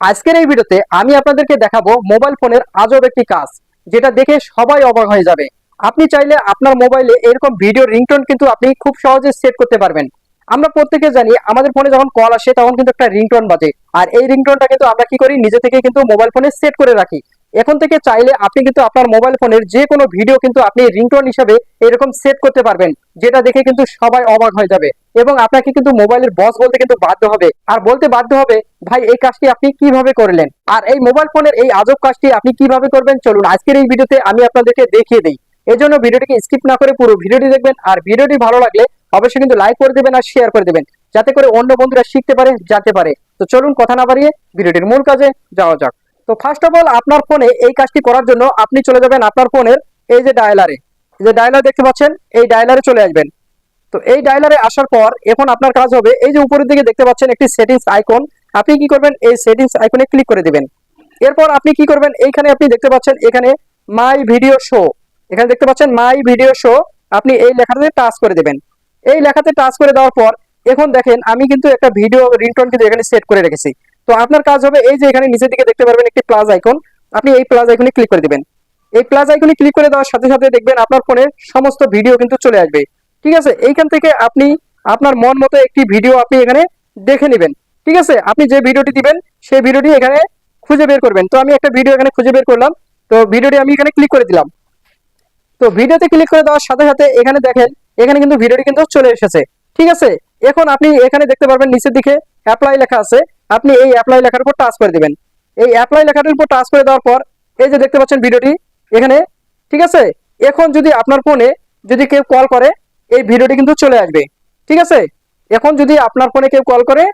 আজকের এই ভিডিওতে আমি আপনাদেরকে দেখাবো মোবাইল ফোনের আজব একটি কাজ, যেটা দেখে সবাই অবাক হয়ে যাবে। আপনি চাইলে আপনার মোবাইলে এরকম ভিডিও রিংটোন কিন্তু আপনি খুব সহজে সেট করতে পারবেন। আমরা প্রত্যেকে জানি আমাদের ফোনে যখন কল আসে তখন কিন্তু একটা রিংটোন বাজে, আর এই রিংটোনটা কিন্তু আমরা কি করি, নিজে থেকে কিন্তু মোবাইল ফোনে সেট করে রাখি। এখন থেকে চাইলে আপনি কিন্তু আপনার মোবাইল ফোনের যে কোনো ভিডিও কিন্তু আপনি রিংটোন হিসাবে এরকম সেট করতে পারবেন, যেটা দেখে কিন্তু সবাই অবাক হয়ে যাবে। এবং আপনাকে কিন্তু মোবাইলের বস বলতে কিন্তু বাধ্য হবে। আর বলতে বাধ্য হবে, ভাই, এই কাজটি আপনি কীভাবে করলেন? আর এই মোবাইল ফোনের এই আজব কাজটি আপনি কীভাবে করবেন? চলুন, আজকের এই ভিডিওতে আমি আপনাদেরকে দেখিয়ে দিই। এই জন্য ভিডিওটিকে স্কিপ না করে পুরো ভিডিওটি দেখবেন। আর ভিডিওটি ভালো লাগলে অবশ্যই কিন্তু লাইক করে দেবেন আর শেয়ার করে দেবেন। যাতে করে অন্য বন্ধুরা শিখতে পারে, জানতে পারে। তো চলুন, কথা না বাড়িয়ে ভিডিওটির মূল কাজে যাওয়া যাক। তো ফার্স্ট অফ অল আপনার ফোনে এই কাজটি করার জন্য আপনি চলে যাবেন আপনার ফোনের এই যে ডায়ালারে যে ডায়ালার দেখতে পাচ্ছেন, এই ডায়ালারে চলে আসবেন। তো এই ডায়ালারে আসার পর এখন আপনার কাজ হবে এই যে উপরের দিকে দেখতে পাচ্ছেন একটি সেটিংস আইকন আপনি কি করবেন? এই সেটিংস আইকনে ক্লিক করে দিবেন। এরপর আপনি কি করবেন? এইখানে আপনি দেখতে পাচ্ছেন এখানে মাই ভিডিও শো এখানে দেখতে পাচ্ছেন মাই ভিডিও শো আপনি এই লেখাটাতে টাচ করে দেবেন। এই লেখাতে টাচ করে দেওয়ার পর এখন দেখেন আমি কিন্তু একটা ভিডিও রিংটোন কিন্তু এখানে সেট করে রেখেছি। তো আপনার কাজ হবে এই যে এখানে নিচের দিকে দেখতে পারবেন একটি প্লাস আইকন আপনি এই প্লাস আইকনে ক্লিক করে দিবেন। এই প্লাস আইকনে ক্লিক করে দেওয়ার সাথে সাথে দেখবেন আপনার ফোনের সমস্ত ভিডিও কিন্তু চলে আসবে। ঠিক আছে? এইখান থেকে আপনি আপনার মন মতো একটি ভিডিও আপনি এখানে দেখে নেবেন। ঠিক আছে? আপনি যে ভিডিওটি দিবেন, সেই ভিডিওটি এখানে খুঁজে বের করবেন। তো আমি একটা ভিডিও এখানে খুঁজে বের করলাম। তো ভিডিওটি আমি এখানে ক্লিক করে দিলাম। তো ভিডিওতে ক্লিক করে দেওয়ার সাথে সাথে এখানে দেখেন, এখানে কিন্তু ভিডিওটি কিন্তু চলে এসেছে। ঠিক আছে? এখন আপনি এখানে দেখতে পারবেন, নিচের দিকে অ্যাপ্লাই লেখা আছে। আপনি এই অ্যাপ্লাই লেখার উপর টাচ করে দিবেন। এই অ্যাপ্লাই লেখাটার উপর টাচ করে দেওয়ার পর, এই যে দেখতে পাচ্ছেন ভিডিওটি এখানে, ঠিক আছে? এখন যদি আপনার ফোনে যদি কেউ কল করে এই ভিডিওটি কিন্তু চলে আসবে। ঠিক আছে? এখন যদি আপনার ফোনে কেউ কল করে,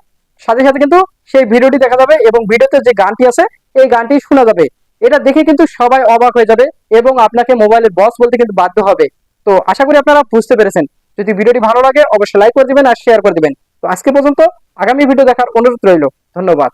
সাথে সাথে কিন্তু সেই ভিডিওটি দেখা যাবে এবং ভিডিওতে যে গানটি আছে, এই গানটি শোনা যাবে। এটা দেখে কিন্তু সবাই অবাক হয়ে যাবে এবং আপনাকে মোবাইলের বস বলতে কিন্তু বাধ্য হবে। তো আশা করি আপনারা বুঝতে পেরেছেন। যদি ভিডিওটি ভালো লাগে, অবশ্যই লাইক করে দিবেন আর শেয়ার করে দিবেন। তো আজকে পর্যন্ত আগামী ভিডিও দেখার অনুরোধ রইল। ধন্যবাদ।